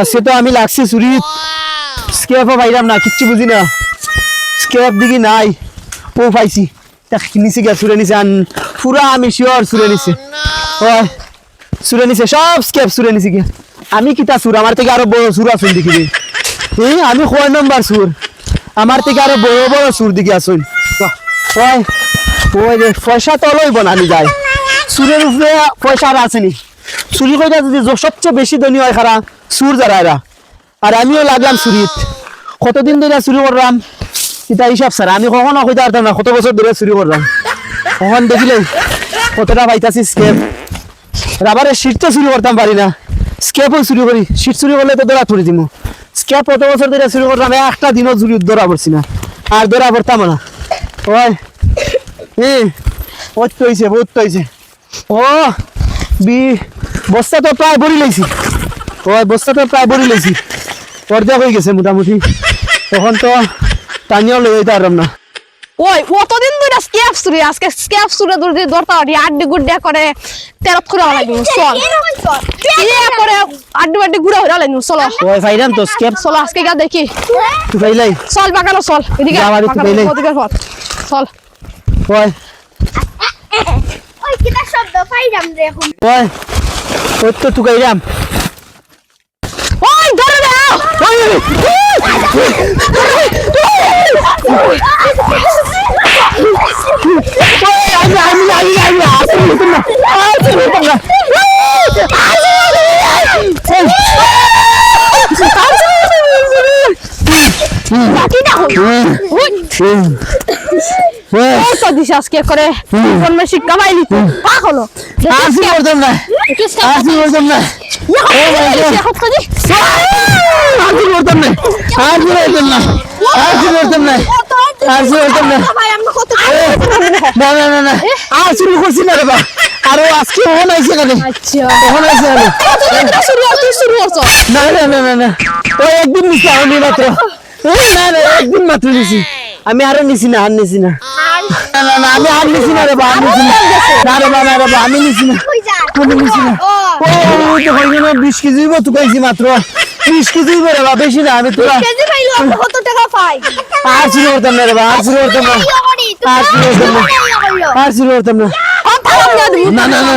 আজকে তো আমি লাগছি চুরি। স্কেপও পাইলাম না, কিচ্ছু বুঝি না। স্কেপ দিকে নাই ও পাইছি। নিচে গিয়া, চুরে নিছে। আন পুরা আমি শিওর চুরে নিছে। হয়, চুরে নিছে, সব স্কেপ চুরে নিছে গিয়া। আমি কিতা চুর আমার থেকে আরও বড় চুর আসুন দেখি। এই আমি কয় নম্বর চুর আমার থেকে আরও বড় বড় চুর দিকে আসুন হয়। ওই রে পয়সা তো লইব না আমি যাই। চুরের উপরে পয়সা আর আসেনি চুরি করে যদি সবচেয়ে বেশি ধনী হয় খারা সুর যারা আর আমিও লাগলাম চুরিত কতদিন ধরে চুরি করলাম এটা হিসাব স্যার আমি কখনো কইতে পারতাম না কত বছর ধরে চুরি করলাম কখন দেখিলে? কতটা পাইতাছি স্কেপ। রাবারের শীত তো চুরি করতাম পারি না। স্কেপও চুরি করি শীত চুরি করলে তো ধরা পড়ে দিব স্কেপ কত বছর ধরে চুরি করলাম একটা দিনও চুরি ধরা পড়ছি না। আর ধরা পড়তাম না। ওই বহুত হয়েছে বহুত হয়েছে ও বি বস্তা তো প্রায় ভরি লাইছি ওই বস্তা তো প্রায় ভরি লাইছি অর্ধেক হয়ে গেছে মোটামুটি। তখন তো লই যেতে পারলাম না। ওই কতদিন ধরে স্ক্যাপ চুরি আজকে স্ক্যাপ চুরে ধরে ধরতে পারি আড্ডি গুড্ডা করে তেরত করে লাগবে চল। ইয়ে করে আড্ডি আড্ডি ঘুরে হয়ে লাগবে চলো। ওই ফাইলাম তো স্কেপ চলো আজকে গা দেখি। তুই ফাইলাই চল বাগানো চল এদিকে যা বাড়ি তো বাগানো, পেলেই। ওদিকের পথ। চল। ওই। ওই কিটা শব্দ পাইলাম রে এখন। ওই ওই তো টুকাইলাম ওই ধরে দাও আমি আমি আমি আমি আসলে হইতাম না আসলে হইতাম না বাকি না হই ওই তো দিছে আজকে করে শিক্ষা পাইলি পাক হলো না ইয়ে আর আজকে ওখানে আইসে কেন আচ্ছা ওখানে আইসে না না না না না ওই একদিন নিছি আমি মাত্র না না একদিন মাত্র নিছি আমি আরও নিছি না আর নিছি না না না না আমি আর নিছি না রে বা আর নিছি না রে বা আমি নিছি না আমি নিছি না ও না বিশ কেজি হইব তো মাত্র বিশ কেজি রে বা বেশি না আমি তোরা কেজি পাইলো কত টাকা পাই? আর শুরু করতাম না রে বা আর করতাম না আর করতাম না আর করতাম না না। না না না।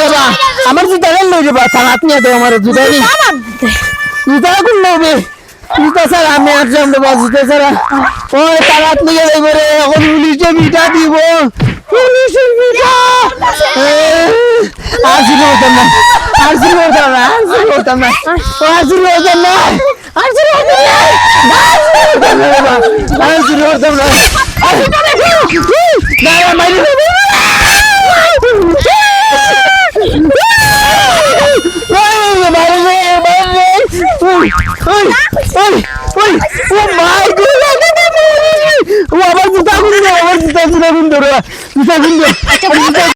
রে বা আমার জুতা গেল লই রে বা নিয়ে আমার জুতা নেই। জুতা কোন লইবে জুতা স্যার আমি আর যাম রে বা জুতা স্যার ওই থানাত নিয়ে যাইব রে এখন পুলিশে মিটা দিব পুলিশে মিটা আর শুরু করতাম না আর শুরু করতাম না আর করতাম না আর না আর শুরু করতাম না আর শুরু করতাম না আর শুরু করতাম না মাইরি আমার জুতা গুলো আমার জুতা জুতা গুলো জুতা গুলো